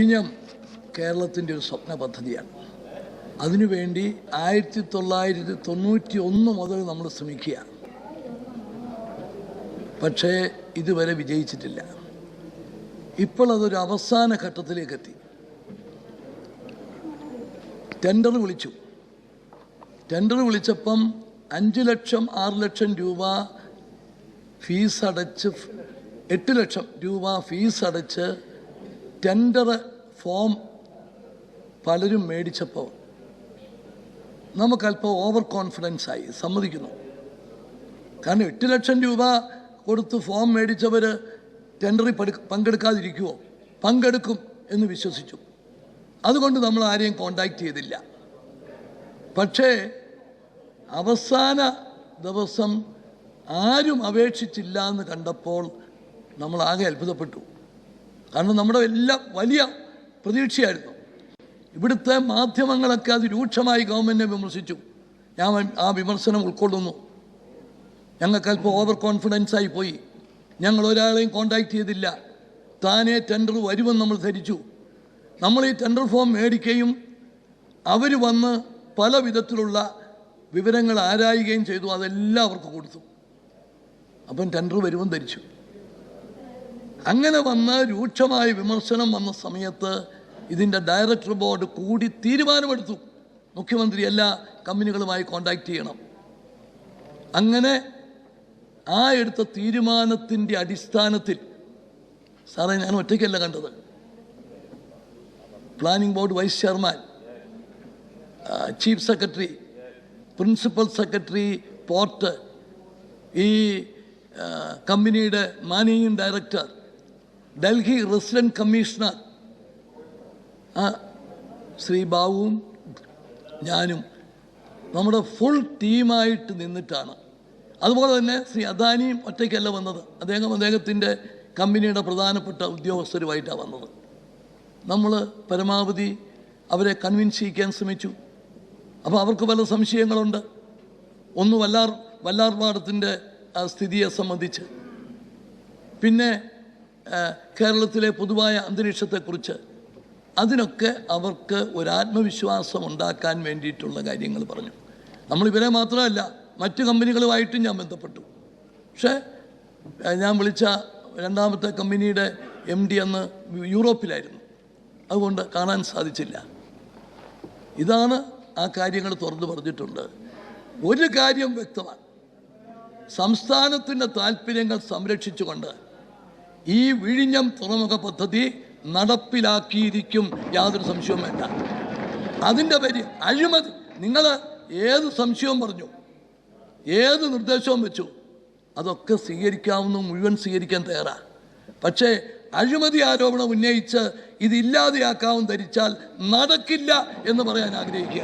വിഴിഞ്ഞം കേരളത്തിന്റെ ഒരു സ്വപ്ന പദ്ധതിയാണ്. അതിനുവേണ്ടി ആയിരത്തി തൊള്ളായിരത്തി തൊണ്ണൂറ്റി ഒന്ന് മുതൽ നമ്മൾ ശ്രമിക്കുക. പക്ഷേ ഇതുവരെ വിജയിച്ചിട്ടില്ല. ഇപ്പോൾ അതൊരു അവസാന ഘട്ടത്തിലേക്ക് എത്തി ടെൻഡർ വിളിച്ചു. ടെൻഡർ വിളിച്ചപ്പം അഞ്ച് ലക്ഷം ആറ് ലക്ഷം രൂപ ഫീസ് അടച്ച് എട്ട് ലക്ഷം രൂപ ഫീസ് അടച്ച് ടെൻഡർ ഫോം പലരും മേടിച്ചപ്പോൾ നമുക്കല്പം ഓവർ കോൺഫിഡൻസ് ആയി സമ്മതിക്കുന്നു. കാരണം എട്ട് ലക്ഷം രൂപ കൊടുത്ത് ഫോം മേടിച്ചവർ ടെൻഡറിൽ പങ്കെടുക്കാതിരിക്കുമോ പങ്കെടുക്കും എന്ന് വിശ്വസിച്ചു. അതുകൊണ്ട് നമ്മൾ ആരെയും കോണ്ടാക്ട് ചെയ്തില്ല. പക്ഷേ അവസാന ദിവസം ആരും അപേക്ഷിച്ചില്ല എന്ന് കണ്ടപ്പോൾ നമ്മൾ ആകെ അത്ഭുതപ്പെട്ടു. കാരണം നമ്മുടെ എല്ലാം വലിയ പ്രതീക്ഷയായിരുന്നു. ഇവിടുത്തെ മാധ്യമങ്ങളൊക്കെ അത് രൂക്ഷമായി ഗവൺമെന്റിനെ വിമർശിച്ചു. ഞാൻ ആ വിമർശനം ഉൾക്കൊള്ളുന്നു. ഞങ്ങൾക്ക് അല്പം ഓവർ കോൺഫിഡൻസ് ആയി പോയി. ഞങ്ങൾ ഒരാളെയും കോണ്ടാക്ട് ചെയ്തില്ല. താനേ ടെൻഡർ വരുമെന്ന് നമ്മൾ ധരിച്ചു. നമ്മൾ ഈ ടെൻഡർ ഫോം മേടിക്കുകയും അവർ വന്ന് പല വിധത്തിലുള്ള വിവരങ്ങൾ ആരായുകയും ചെയ്തു. അതെല്ലാം അവർക്ക് കൊടുത്തു. അപ്പം ടെൻഡർ വരുമെന്ന് ധരിച്ചു. അങ്ങനെ വന്ന് രൂക്ഷമായ വിമർശനം വന്ന സമയത്ത് ഇതിന്റെ ഡയറക്ടർ ബോർഡ് കൂടി തീരുമാനമെടുത്തു. മുഖ്യമന്ത്രി എല്ലാ കമ്പനികളുമായി കോണ്ടാക്ട് ചെയ്യണം. അങ്ങനെ ആ എടുത്ത തീരുമാനത്തിന്റെ അടിസ്ഥാനത്തിൽ സാറേ ഞാൻ ഒറ്റയ്ക്കല്ല കണ്ടത്. Planning board vice chairman chief secretary principal secretary port ഈ കമ്പനിയുടെ managing director Delhi resident commissioner ആ ശ്രീ ബാബുവും ഞാനും നമ്മുടെ ഫുൾ ടീമായിട്ട് നിന്നിട്ടാണ്. അതുപോലെ തന്നെ ശ്രീ അദാനിയും ഒറ്റയ്ക്കല്ല വന്നത്. അദ്ദേഹം അദ്ദേഹത്തിന്റെ കമ്പനിയുടെ പ്രധാനപ്പെട്ട ഉദ്യോഗസ്ഥരുമായിട്ടാണ് വന്നത്. നമ്മൾ പരമാവധി അവരെ കൺവിൻസ് ചെയ്യിക്കാൻ ശ്രമിച്ചു. അപ്പോൾ അവർക്ക് പല സംശയങ്ങളുണ്ട്? ഒന്ന് വല്ലാർ വല്ലാർ പാടത്തിന്റെ സ്ഥിതിയെ സംബന്ധിച്ച്. പിന്നെ കേരളത്തിലെ പൊതുവായ അന്തരീക്ഷത്തെക്കുറിച്ച്. അതിനൊക്കെ അവർക്ക് ഒരു ആത്മവിശ്വാസം ഉണ്ടാക്കാൻ വേണ്ടിയിട്ടുള്ള കാര്യങ്ങൾ പറഞ്ഞു. നമ്മൾ ഇവരെ മാത്രമല്ല മറ്റ് കമ്പനികളുമായിട്ടും ഞാൻ ബന്ധപ്പെട്ടു. പക്ഷേ ഞാൻ വിളിച്ച രണ്ടാമത്തെ കമ്പനിയുടെ എം ഡി അന്ന് യൂറോപ്പിലായിരുന്നു. അതുകൊണ്ട് കാണാൻ സാധിച്ചില്ല. ഇതാണ് ആ കാര്യങ്ങൾ തുറന്നു പറഞ്ഞിട്ടുണ്ട്. ഒരു കാര്യം വ്യക്തമാണ്. സംസ്ഥാനത്തിന്റെ താല്പര്യങ്ങൾ സംരക്ഷിച്ചുകൊണ്ട് ഈ വിഴിഞ്ഞം തുറമുഖ പദ്ധതി നടപ്പിലാക്കിയിരിക്കും. യാതൊരു സംശയവും വേണ്ട. അതിന്റെ പേര് അഴിമതി. നിങ്ങൾ ഏത് സംശയവും പറഞ്ഞു. ഏത് നിർദ്ദേശവും വെച്ചു. അതൊക്കെ സ്വീകരിക്കാവുന്ന മുഴുവൻ സ്വീകരിക്കാൻ തയ്യാറാണ് പക്ഷേ അഴിമതി ആരോപണം ഉന്നയിച്ച് ഇതില്ലാതെയാക്കാവും ധരിച്ചാൽ നടക്കില്ല എന്ന് പറയാൻ ആഗ്രഹിക്കുക